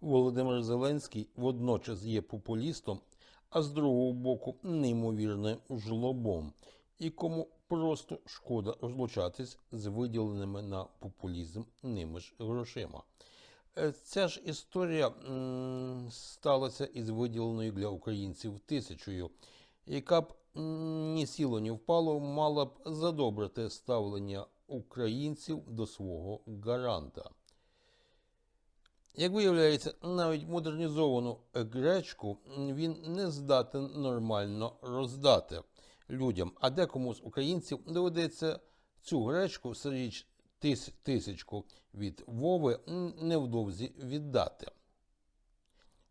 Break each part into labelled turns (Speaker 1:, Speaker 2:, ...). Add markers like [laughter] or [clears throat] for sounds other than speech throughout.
Speaker 1: Володимир Зеленський водночас є популістом, а з другого боку неймовірним жлобом, якому просто шкода розлучатись з виділеними на популізм ними ж грошима. Е, Ця ж історія сталася із виділеною для українців тисячою, яка б ні сіло, ні впало, мала б задобрити ставлення українців до свого гаранта. Як виявляється, навіть модернізовану гречку він не здатен нормально роздати людям, а декому з українців доведеться цю гречку серед тис- тисячку від Вови невдовзі віддати.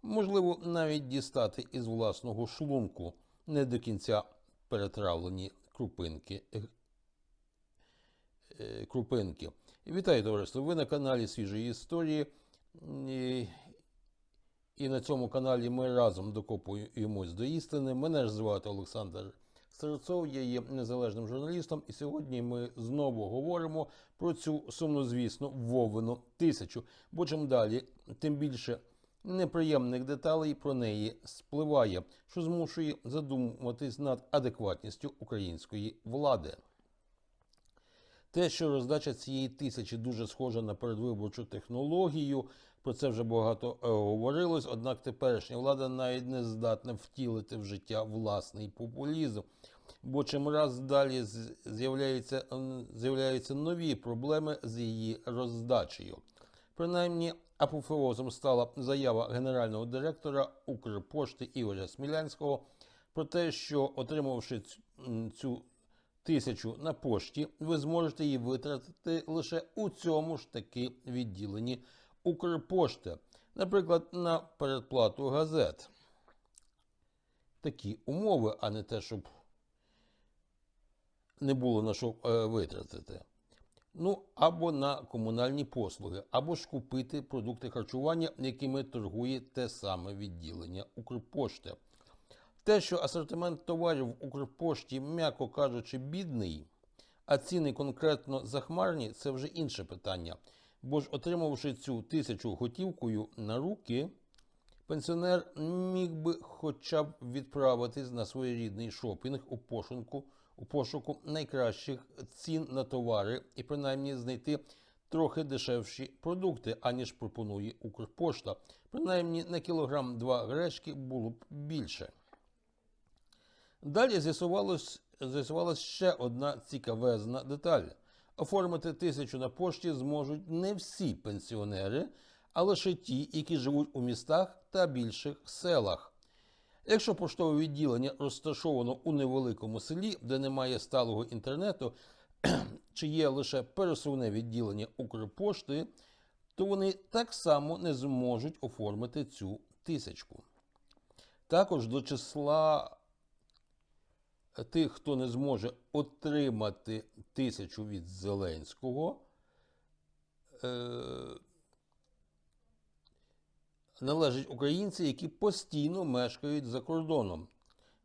Speaker 1: Можливо, навіть дістати із власного шлунку не до кінця перетравлені крупинки. е, е, крупинки. Вітаю, товариство! Ви на каналі Свіжої історії. І, і на цьому каналі ми разом докопуємось до істини. Мене ж звати Олександр Серцов, я є незалежним журналістом, і сьогодні ми знову говоримо про цю сумнозвісну Вовину тисячу. Бо чим далі, тим більше неприємних деталей про неї спливає, що змушує задумуватись над адекватністю української влади. Те, що роздача цієї тисячі дуже схожа на передвиборчу технологію, про це вже багато е, говорилось. Однак теперішня влада навіть не здатна втілити в життя власний популізм. Бо чим раз далі з'являються, з'являються нові проблеми з її роздачею. Принаймні, апофеозом стала заява генерального директора Укрпошти Ігоря Смілянського про те, що отримавши цю тисячу на пошті, ви зможете її витратити лише у цьому ж таки відділенні Укрпошти, наприклад, на передплату газет. Такі умови, а не те, щоб не було на що е, витратити. Ну, або на комунальні послуги, або ж купити продукти харчування, якими торгує те саме відділення Укрпошти. Те, що асортимент товарів в Укрпошті, м'яко кажучи, бідний, а ціни конкретно захмарні, це вже інше питання. Бо ж, отримавши цю тисячу готівкою на руки, пенсіонер міг би хоча б відправитись на своєрідний шопінг у пошуку, у пошуку найкращих цін на товари і принаймні знайти трохи дешевші продукти, аніж пропонує Укрпошта. Принаймні на кілограм два гречки було б більше. Далі з'ясувалась ще одна цікавезна деталь. Оформити тисячу на пошті зможуть не всі пенсіонери, а лише ті, які живуть у містах та більших селах. Якщо поштове відділення розташовано у невеликому селі, де немає сталого інтернету, [clears throat] чи є лише пересувне відділення Укрпошти, то вони так само не зможуть оформити цю тисячку. Також до числа тих, хто не зможе отримати тисячу від Зеленського, е, належать українці, які постійно мешкають за кордоном.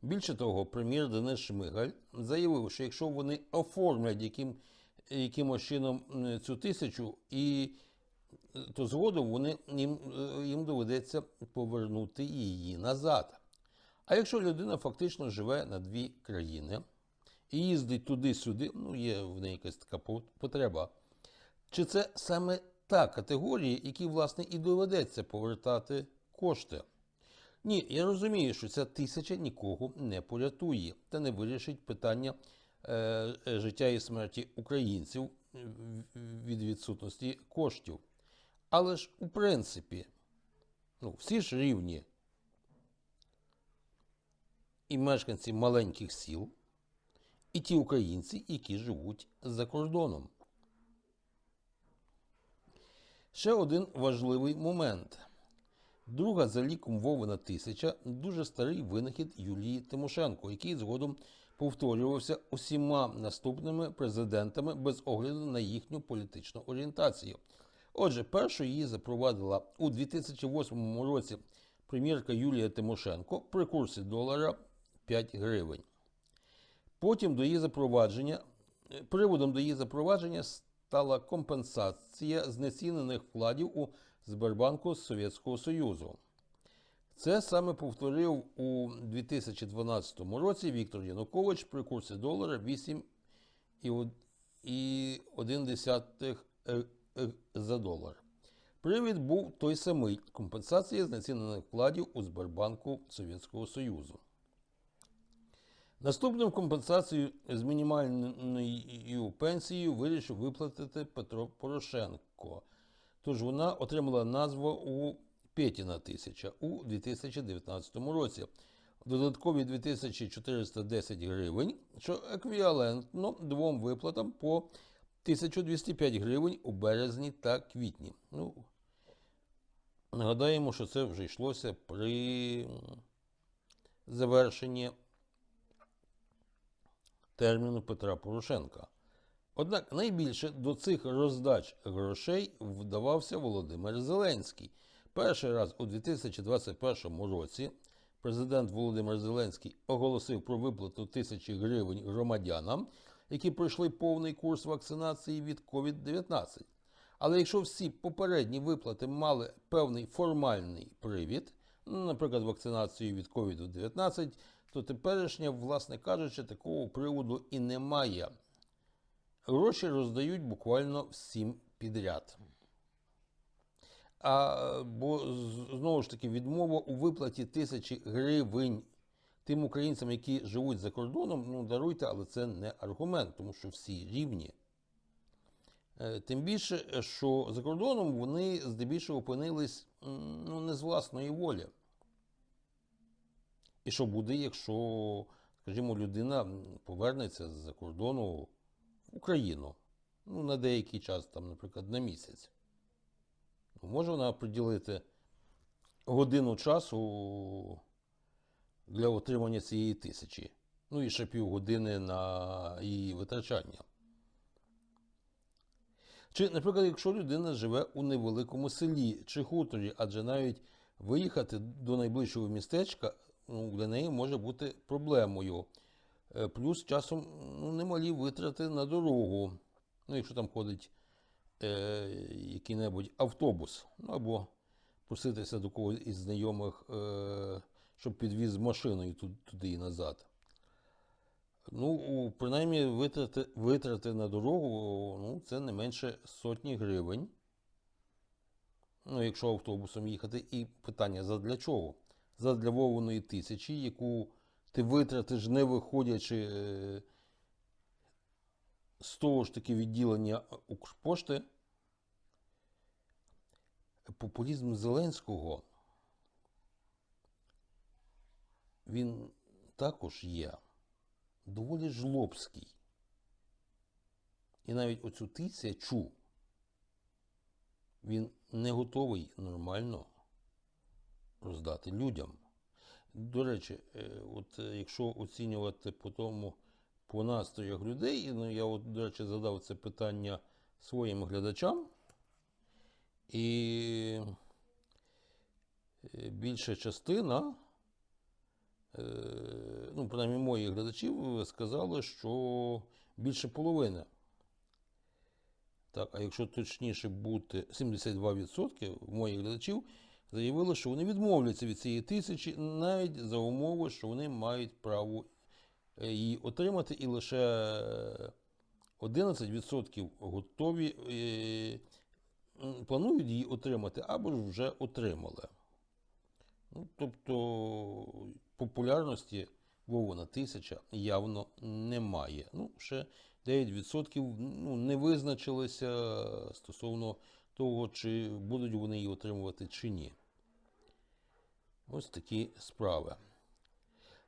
Speaker 1: Більше того, прем'єр Денис Шмигаль заявив, що якщо вони оформлять яким, якимось чином цю тисячу, і, е, то згодом вони, їм, е, їм доведеться повернути її назад. А якщо людина фактично живе на дві країни і їздить туди-сюди, ну є в неї якась така потреба, чи це саме та категорія, якій, власне, і доведеться повертати кошти? Ні, я розумію, що ця тисяча нікого не порятує та не вирішить питання е, життя і смерті українців е, від відсутності коштів. Але ж у принципі, ну, всі ж рівні і мешканці маленьких сіл, і ті українці, які живуть за кордоном. Ще один важливий момент. Друга за ліком Вовина тисяча дуже старий винахід Юлії Тимошенко, який згодом повторювався усіма наступними президентами без огляду на їхню політичну орієнтацію. Отже, першою її запровадила у 2008 році прем'єрка Юлія Тимошенко при курсі долара 5 гривень. Потім до її запровадження, е, приводом до її запровадження стала компенсація знецінених вкладів у Сбербанку Совєтського Союзу. Це саме повторив у 2012 році Віктор Янукович при курсі долара 8,1 е, е, за долар. Привід був той самий компенсація знецінених вкладів у Сбербанку Совєтського Союзу. Наступним компенсацію з мінімальною пенсією вирішив виплатити Петро Порошенко. Тож вона отримала назву у Петіна тисяча у 2019 році. Додаткові 2410 гривень, що еквівалентно двом виплатам по 1205 гривень у березні та квітні. Ну, нагадаємо, що це вже йшлося при завершенні терміну Петра Порошенка. Однак найбільше до цих роздач грошей вдавався Володимир Зеленський. Перший раз у 2021 році президент Володимир Зеленський оголосив про виплату тисячі гривень громадянам, які пройшли повний курс вакцинації від COVID-19. Але якщо всі попередні виплати мали певний формальний привід, наприклад, вакцинацію від COVID-19, то теперішня, власне кажучи, такого приводу і немає. Гроші роздають буквально всім підряд. А, бо знову ж таки відмова у виплаті тисячі гривень тим українцям, які живуть за кордоном, ну даруйте, але це не аргумент, тому що всі рівні. Е, Тим більше, що за кордоном вони здебільшого опинились ну, не з власної волі. І що буде, якщо, скажімо, людина повернеться з-за кордону в Україну ну, на деякий час, там, наприклад, на місяць. Ну, може вона приділити годину часу для отримання цієї тисячі. Ну і ще півгодини на її витрачання. Чи, наприклад, якщо людина живе у невеликому селі чи хуторі, адже навіть виїхати до найближчого містечка для неї може бути проблемою. Е, Плюс часом ну, немалі витрати на дорогу. Ну, якщо там ходить е, який-небудь автобус, ну або проситися до когось із знайомих, е, щоб підвіз машиною туди і назад. Ну, принаймні, витрати, витрати на дорогу ну, це не менше сотні гривень. Ну, якщо автобусом їхати, і питання задля чого? Задля вованої тисячі, яку ти витратиш, не виходячи е, з того ж таки відділення Укрпошти. Популізм Зеленського він також є доволі жлобський. І навіть оцю тисячу він не готовий нормально роздати людям. До речі, е, от е, якщо оцінювати по тому, по настроях людей, ну я от, до речі, задав це питання своїм глядачам, і е, більша частина, ну, принаймні моїх глядачів, сказали, що більше половини. Так, а якщо точніше бути 72% моїх глядачів заявили, що вони відмовляться від цієї тисячі навіть за умови, що вони мають право е, її отримати, і лише 11% готові е, планують її отримати або ж вже отримали. Ну, тобто популярності Вована тисяча явно немає. Ну, ще 9% ну, не визначилися стосовно того, чи будуть вони її отримувати чи ні. Ось такі справи.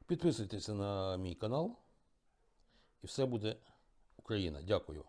Speaker 1: Підписуйтеся на мій канал, і все буде Україна. Дякую.